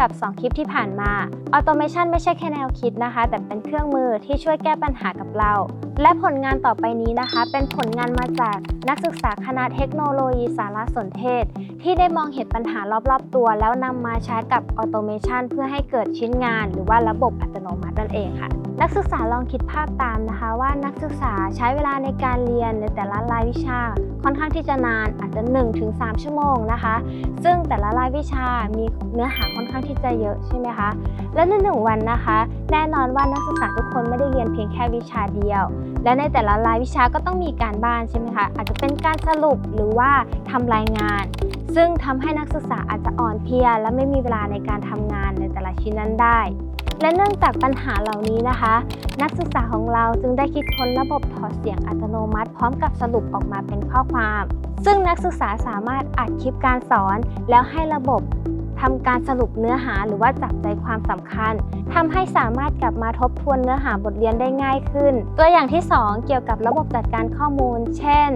กับ 2 คลิปที่ผ่านมาออโตเมชันไม่ใช่แค่แนวคิดนะคะ แต่เป็นเครื่องมือที่ช่วยแก้ปัญหากับเรา และผลงานต่อไปนี้นะคะ เป็นผลงานมาจากนักศึกษาคณะเทคโนโลยีสารสนเทศ ที่ได้มองเห็นปัญหารอบๆตัว แล้วนำมาใช้กับออโตเมชันเพื่อให้เกิดชิ้นงาน หรือว่าระบบอัตโนมัตินั่นเองค่ะ นักศึกษาลองคิดภาพตามนะคะ ว่านักศึกษาใช้เวลาในการเรียนในแต่ละรายวิชา ค่อนข้างที่จะนานอาจจะ 1-3 ชั่วโมงนะคะ ซึ่งแต่ละรายวิชามีเนื้อหาค่อนข้างที่จะเยอะใช่ไหมคะและในหนึ่งวันนะคะ แน่นอนว่านักศึกษาทุกคนไม่ได้เรียนเพียงแค่วิชาเดียว และในแต่ละรายวิชาก็ต้องมีการบ้านใช่ไหมคะอาจจะเป็นการสรุปหรือว่าทำรายงาน ซึ่งทำให้นักศึกษาอาจจะอ่อนเพลีย และไม่มีเวลาในการทำงานในแต่ละชิ้นนั้นได้ และเนื่องจากปัญหาเหล่านี้นะคะ นักศึกษาของเราจึงได้คิดค้นระบบถอดเสียงอัตโนมัติ พร้อมกับสรุปออกมาเป็นข้อความ ซึ่งนักศึกษาสามารถอัดคลิปการสอน แล้วให้ระบบ ทำการสรุปเนื้อหาหรือว่าจับใจความสำคัญทำให้สามารถกลับมาทบทวนเนื้อหาบทเรียนได้ง่ายขึ้น ตัวอย่างที่ 2 เกี่ยวกับระบบจัดการข้อมูล เช่น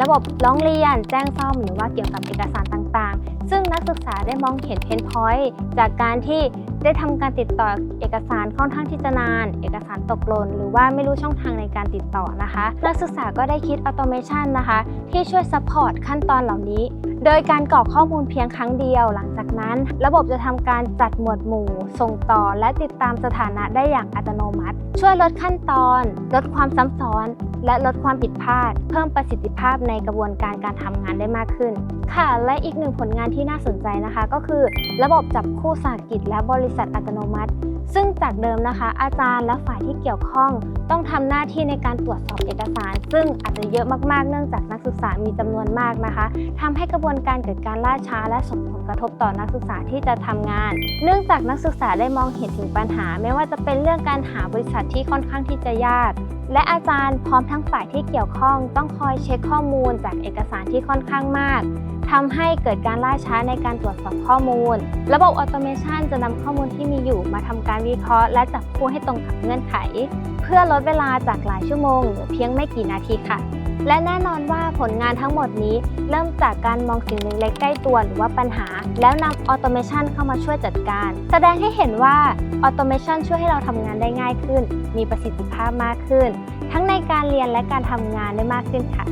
ระบบร้องเรียน แจ้งซ่อม หรือว่าเกี่ยวกับเอกสารต่างๆ ซึ่งนักศึกษาได้มองเห็นเพนพอยต์จากการที่ได้ทำการติดต่อเอกสารค่อนข้างที่จะนาน เอกสารตกหล่นหรือว่าไม่รู้ช่องทางในการติดต่อนะคะ นักศึกษาก็ได้คิดออโตเมชันนะคะ ที่ช่วยซัพพอร์ตขั้นตอนเหล่านี้ โดยการกรอกข้อมูลเพียงครั้งเดียว หลังจากนั้น ระบบจะทำการจัดหมวดหมู่ ส่งต่อ และติดตามสถานะได้อย่างอัตโนมัติ ช่วยลดขั้นตอน ลดความซ้ำซ้อน และลดความผิดพลาด เพิ่มประสิทธิภาพในกระบวนการการทำงานได้มากขึ้น ค่ะ และอีกหนึ่งผลงานที่น่าสนใจนะคะ ก็คือ ระบบจับคู่สาหกิจและบริษัทอัตโนมัติ ซึ่งจากเดิมนะคะ อาจารย์และฝ่ายที่เกี่ยวข้อง ต้องทำหน้าที่ในการตรวจสอบเอกสาร ซึ่งอาจจะเยอะมากๆ เนื่องจากนักศึกษามีจำนวนมากนะคะทำให้กระบวนการเกิดการล่าช้า และส่งผลกระทบต่อนักศึกษาที่จะทำงาน เนื่องจากนักศึกษาได้มองเห็นถึงปัญหา ไม่ว่าจะเป็นเรื่องการหาบริษัทที่ค่อนข้างที่จะยาก และอาจารย์พร้อมทั้งฝ่ายที่เกี่ยวข้องต้องคอยเช็คข้อมูลจากเอกสารที่ค่อนข้างมากทำให้เกิดการล่าช้าในการตรวจสอบข้อมูล ระบบออโตเมชันจะนำข้อมูลที่มีอยู่มาทำการวิเคราะห์ และจับคู่ให้ตรงกับเงื่อนไข เพื่อลดเวลาจากหลายชั่วโมงเหลือเพียงไม่กี่นาทีค่ะ และแน่นอนว่าผลงานทั้งหมดนี้ เริ่มจากการมองสิ่งเล็กๆใกล้ตัวหรือว่าปัญหา แล้วนำออโตเมชันเข้ามาช่วยจัดการ แสดงให้เห็นว่าออโตเมชันช่วยให้เราทำงานได้ง่ายขึ้น มีประสิทธิภาพมากขึ้น ทั้งในการเรียนและการทำงานได้มากขึ้นค่ะ